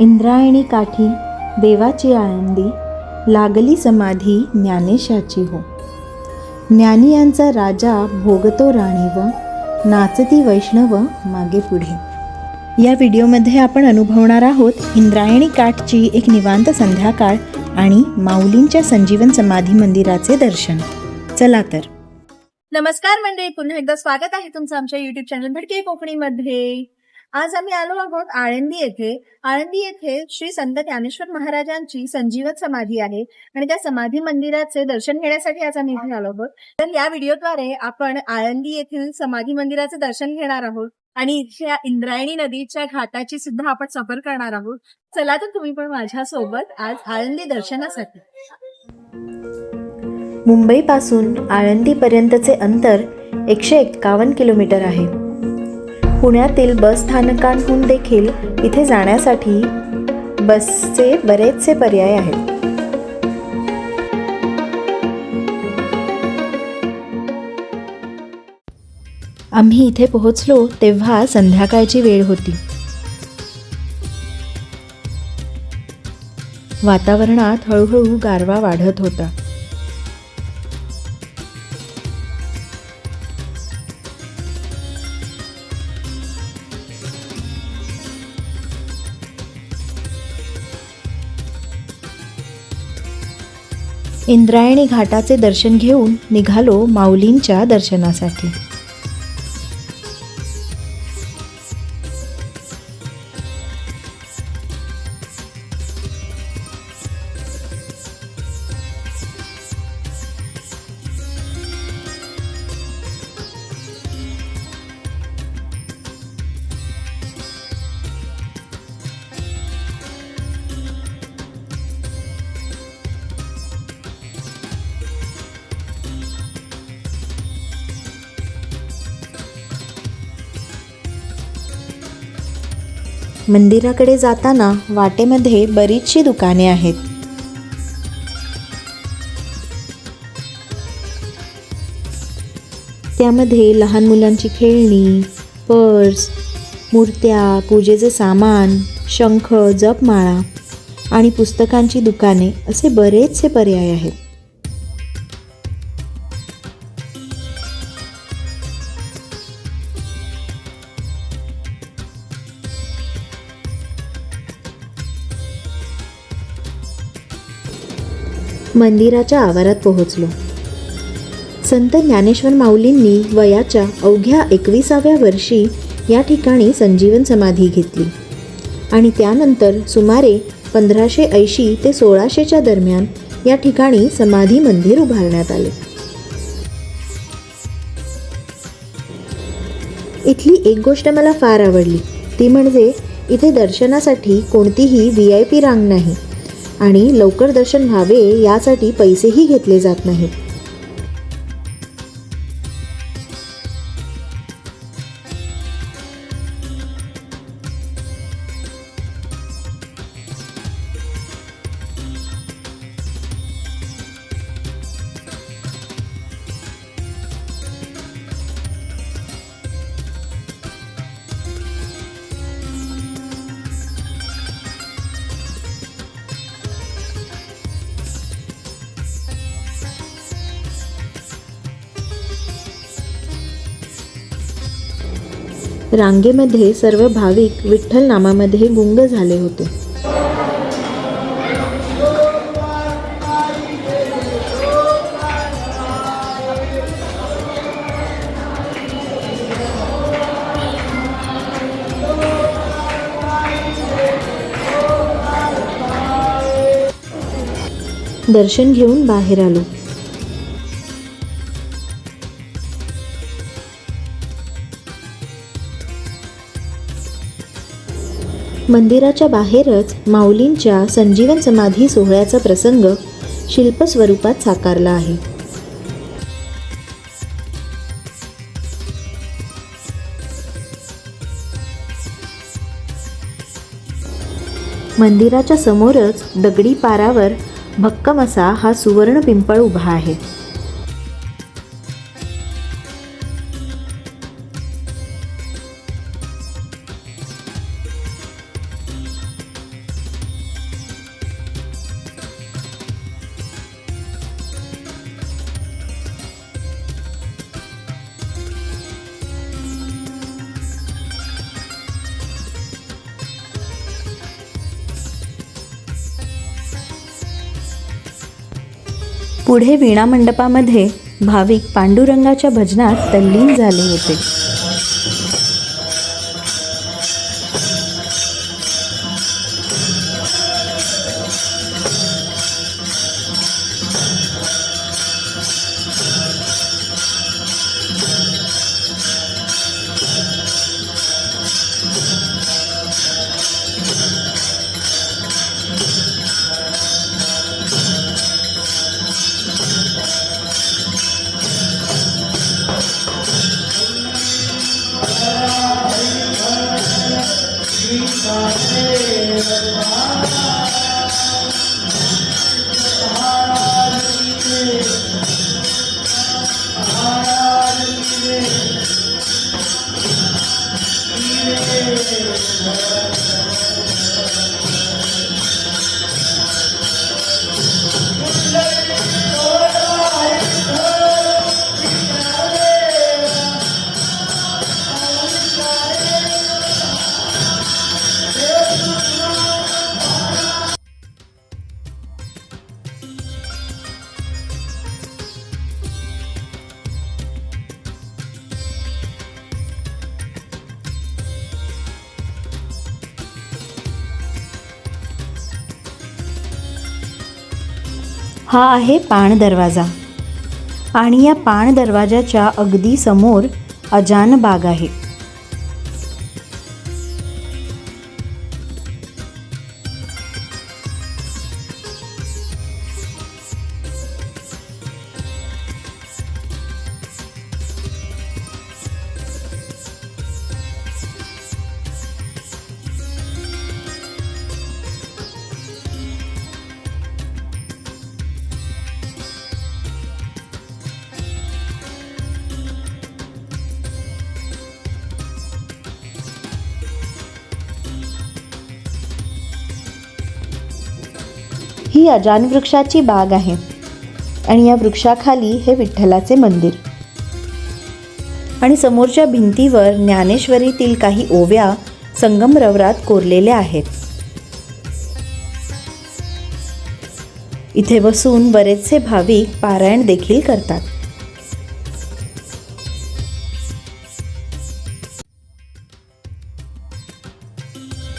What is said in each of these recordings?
इंद्रायणी काठी देवाची आळंदी लागली समाधी ज्ञानेशाची हो. ज्ञानी यांचा राजा भोगतो राणी व नाचती वैष्णव मागे पुढे. या व्हिडिओमध्ये आपण अनुभवणार आहोत इंद्रायणी काठची एक निवांत संध्याकाळ आणि माऊलींच्या संजीवन समाधी मंदिराचे दर्शन. चला तर. नमस्कार मंडळी पुन्हा एकदा स्वागत आहे तुमचं आमच्या युट्यूब चॅनल भटके कोकणीमध्ये. आज आम्ही आलो आहोत आळंदी येथे. आळंदी येथे श्री संत ज्ञानेश्वर महाराजांची संजीवक समाधी आहे आणि त्या समाधी मंदिराचे दर्शन घेण्यासाठी आज आम्ही इथे आलो आहोत. तर या व्हिडिओद्वारे आपण आळंदी येथील समाधी मंदिराचे दर्शन घेणार आहोत आणि इथल्या इंद्रायणी नदीच्या घाटाची सुद्धा आपण सफर करणार आहोत. चला तर तुम्ही पण माझ्या सोबत आज आळंदी दर्शनासाठी. मुंबईपासून आळंदीपर्यंतचे अंतर एकशे एक्कावन्न किलोमीटर आहे. पुण्यातील बस स्थानकांहून देखील इथे जाण्यासाठी बसचे बरेचसे पर्याय आहेत. आम्ही इथे पोहोचलो तेव्हा संध्याकाळची वेळ होती. वातावरणात हळूहळू गारवा वाढत होता. इंद्रायणी घाटाचे दर्शन घेऊन निघालो माऊलींच्या दर्शनासाठी. मंदिराकडे जाताना वाटेमध्ये बरीचशी दुकाने आहेत. त्यामध्ये लहान मुलांची खेळणी पर्स मूर्त्या पूजेचे सामान शंख जपमाळा आणि पुस्तकांची दुकाने असे बरेचसे पर्याय आहेत. मंदिराच्या आवारात पोहोचलो. संत ज्ञानेश्वर माऊलींनी वयाच्या अवघ्या एकविसाव्या वर्षी या ठिकाणी संजीवन समाधी घेतली आणि त्यानंतर सुमारे पंधराशे ऐंशी ते सोळाशेच्या दरम्यान या ठिकाणी समाधी मंदिर उभारण्यात आले. इथली एक गोष्ट मला फार आवडली ती म्हणजे इथे दर्शनासाठी कोणतीही व्ही आय पी रांग नाही. आणि लवकर दर्शन व्हावे यासाठी पैसेही घेतले जात नाहीत. रांगेमध्ये सर्व भाविक विठ्ठल नामामध्ये गुंग झाले होते. दर्शन घेऊन बाहेर आलो. मंदिराच्या बाहेरच माऊलींच्या संजीवन समाधी सोहळ्याचा प्रसंग शिल्पस्वरूपात साकारला आहे. मंदिराच्या समोरच दगडी पारावर भक्कम असा हा सुवर्ण पिंपळ उभा आहे. पुढे वीणा मंडपामध्ये भाविक पांडुरंगाच्या भजनात तल्लीन झाले होते. Krishna हा आहे पाण दरवाजा. आणि या पाण दरवाजाच्या अगदी समोर अजान बाग आहे. ही अजान वृक्षाची बाग आहे. आणि या वृक्षाखाली हे विठ्ठलाचे मंदिर. आणि समोरच्या भिंतीवर ज्ञानेश्वरीतील काही ओव्या संगमरवरात कोरलेल्या आहेत. इथे बसून बरेचसे भाविक पारायण देखील करतात.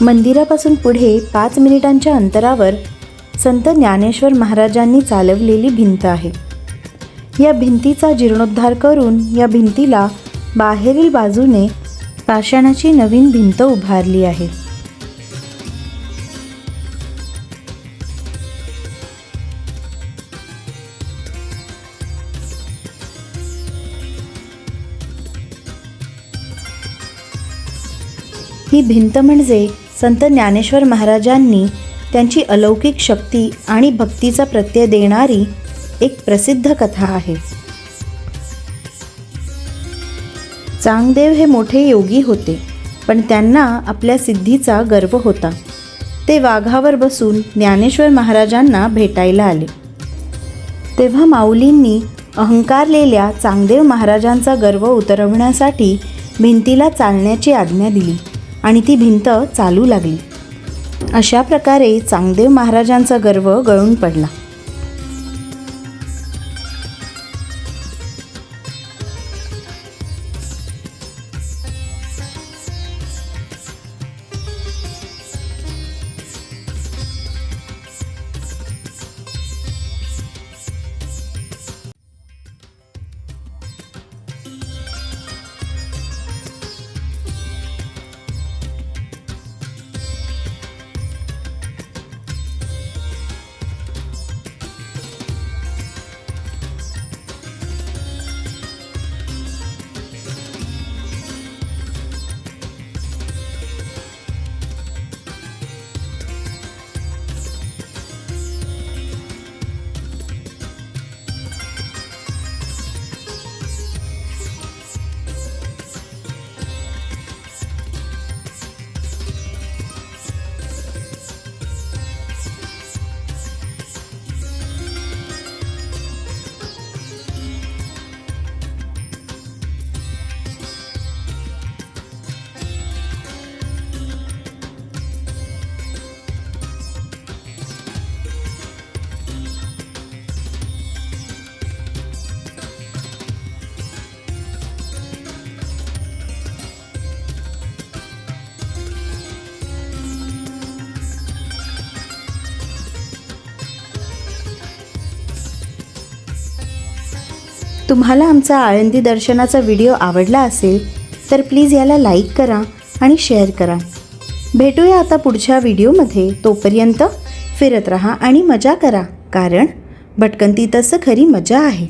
मंदिरापासून पुढे पाच मिनिटांच्या अंतरावर संत ज्ञानेश्वर महाराजांनी चालवलेली भिंत आहे. या भिंतीचा जीर्णोद्धार करून या भिंतीला बाहेरील बाजूने पाषाणाची नवीन भिंत उभारली आहे. ही भिंत म्हणजे संत ज्ञानेश्वर महाराजांनी त्यांची अलौकिक शक्ती आणि भक्तीचा प्रत्यय देणारी एक प्रसिद्ध कथा आहे. चांगदेव हे मोठे योगी होते पण त्यांना आपल्या सिद्धीचा गर्व होता. ते वाघावर बसून ज्ञानेश्वर महाराजांना भेटायला आले. तेव्हा माऊलींनी अहंकारलेल्या चांगदेव महाराजांचा गर्व उतरवण्यासाठी भिंतीला चालण्याची आज्ञा दिली आणि ती भिंत चालू लागली. अशा प्रकारे चांगदेव महाराजांचा गर्व गळून पडला. तुम्हाला आमचा आळंदी दर्शनाचा व्हिडिओ आवडला असेल तर प्लीज याला लाईक करा आणि शेअर करा. भेटूया आता पुढच्या व्हिडिओमध्ये. तोपर्यंत फिरत रहा आणि मजा करा कारण भटकंती तसं खरी मजा आहे.